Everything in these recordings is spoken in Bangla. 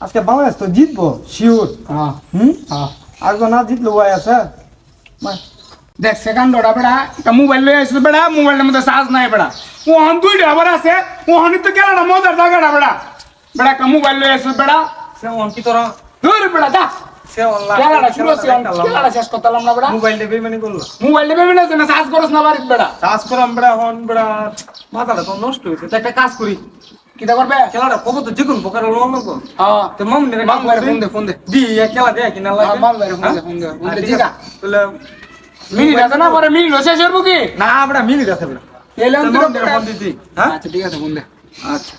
আজকে বাংলাদেশ তো জিতবো শিওর হুম? আর তো না জিতলো ভাই আছে। দেখ সেকেন্ড ওটা বেড়া একটা মোবাইল লয়ে আসছে বেড়া মোবাইলের মধ্যে চার্জ নাই বেড়া। ওহান দুইটা আবার আছে ওহানি তো খেলাটা মজার জায়গাটা বেড়া। বেড়া একটা মোবাইল লয়ে আসছে বেড়া। সে অন কি তোরা? ধরে বেড়া যা। সে অনলাইন খেলাটা শুরু হচ্ছে খেলাটা শেষ করতে না বেড়া। মোবাইল দেবে মানে করল। মোবাইল দেবে না চার্জ করছ না বাড়িতে বেড়া। চাষ করাম বেড়া হন বেড়া মাথাটা নষ্ট হয়েছে। একটা কাজ করি। কিটা করবে? খেলাটা কব তো যে কোনো প্রকার লোন হ্যাঁ। তো মাম নে মাম বাইরে ফোন দে ফোন দে। দি এক খেলা দে কিনা লাগে? হ্যাঁ, মাম বাইরে ফোন দে ফোন দে ফোন দে তাহলে মিনিট আছে না পরে করব কি? না বেড়া মিনিট আছে বেড়া এলে তো ফোন দিতি হ্যাঁ? আচ্ছা ঠিক আছে ফোন দে। আচ্ছা।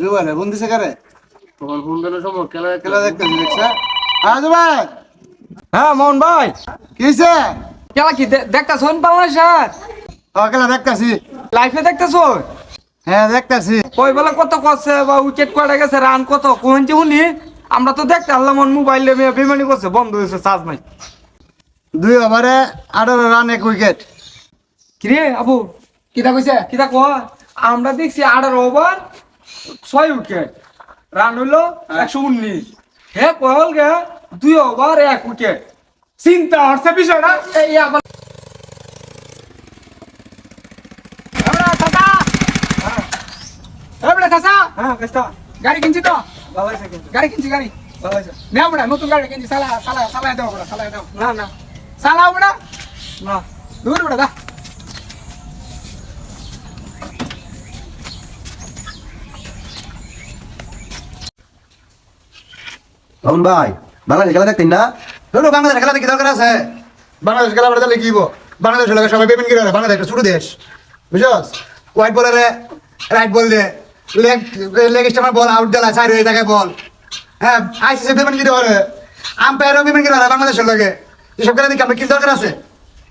জুবারে বন্ধু সে তোমার ফোন দিলে সময় খেলা খেলা দেখতেছি দেখছে হ্যাঁ? জুবাই। হ্যাঁ মোহন ভাই। কি হয়েছে খেলা কি দেখতেছ বাংলাদেশ খেলা দেখতেছি। লাইফে দেখতেছ? হ্যাঁ দেখতেছি। কই বেলা কত করছে বা উইকেট কয়টা গেছে রান কত? কোন যে শুনি আমরা তো দেখতে আল্লাহ মোবাইল বেমানি করছে বন্ধ হয়েছে চার্জ নাই। দুই ওভারে আঠারো রান এক উইকেট কিরে আবু কিটা কইছে? কিতা ক আমরা দেখছি আঠারো ওভার ছয় উইকেট রান হইল একশো উনিশ। হে কহল গে? দুই ওভার এক উইকেট চিন্তা হচ্ছে বিষয়টা। এই আবার হ্যাঁ গাড়ি কিনছি তো। আছে গাড়ি কিনছি গাড়ি। নেও বড়া নতুন গাড়ি কিনছি। সালা সালা সালা দাও বড়া সালা দাও না না। সালা বড়া না? দূর বড়া দা রমন ভাই বাংলাদেশ খেলা দেখতেন না? ধরো বাংলাদেশ খেলা দেখি দরকার আছে। বাংলাদেশ খেলা বলে লিখিব বাংলাদেশ লোক সবাই পেমেন্ট করে বাংলাদেশ একটা ছোট দেশ। বুঝছস? হোয়াইট বলারে রাইট বল দে। লেগ লেগ বল আউট হয়ে থাকে বল। হ্যাঁ বাংলাদেশের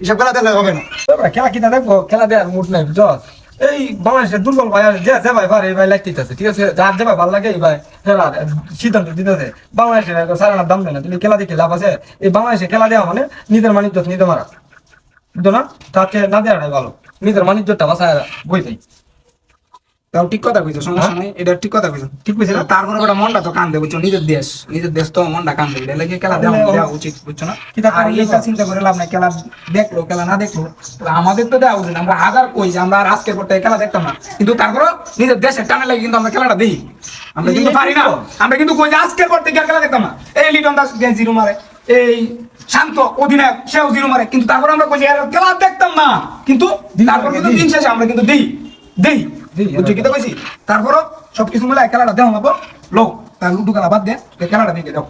কি হবে না। খেলা খেলা এই বাংলাদেশের দুর্বল ভাই ঠিক আছে? ভাই ভালো লাগে সিদ্ধান্ত বাংলাদেশের দাম দেয় না। তুমি খেলা দেখে লাভ আছে। এই বাংলাদেশে খেলা দেওয়া মানে নিজের মানিজ্য নিজে মারা। বুঝছ না? তাকে না দেওয়াটাই ভালো। নিজের মানিজ্যটা বাসায় বই দেয়। তাও ঠিক কথা কইছো সমস্যা নাই এটা ঠিক কথা কইছো। ঠিক কইছি না? তারপরে ওটা মনটা তো কান্দে বুঝছ? নিজের দেশ নিজের দেশ তো মনটা কান্দে এটা লাগে খেলা দেওয়া উচিত বুঝছ না? আর এইটা চিন্তা করে লাভ নাই খেলা দেখল খেলা না দেখল আমাদের তো দেওয়া উচিত আমরা হাজার কই আমরা আর আজকের পর খেলা দেখতাম না। কিন্তু তারপরও নিজের দেশের টানে লাগে কিন্তু আমরা খেলাটা দিই আমরা কিন্তু পারি না। আমরা কিন্তু কই যে আজকের পর থেকে খেলা দেখতাম না। এই লিটন দাস জিরো মারে এই শান্ত অধিনায়ক সেও জিরো মারে। কিন্তু তারপর আমরা কই খেলা দেখতাম না। কিন্তু তারপর কিন্তু দিন শেষে আমরা কিন্তু দিই দিই, বুঝছ কি তো কইছি? তারপরও সবকিছু মিলে খেলাটা দেওয়া হব। লোক তার লুডু খেলা বাদ দে খেলাটা দিয়ে দাও।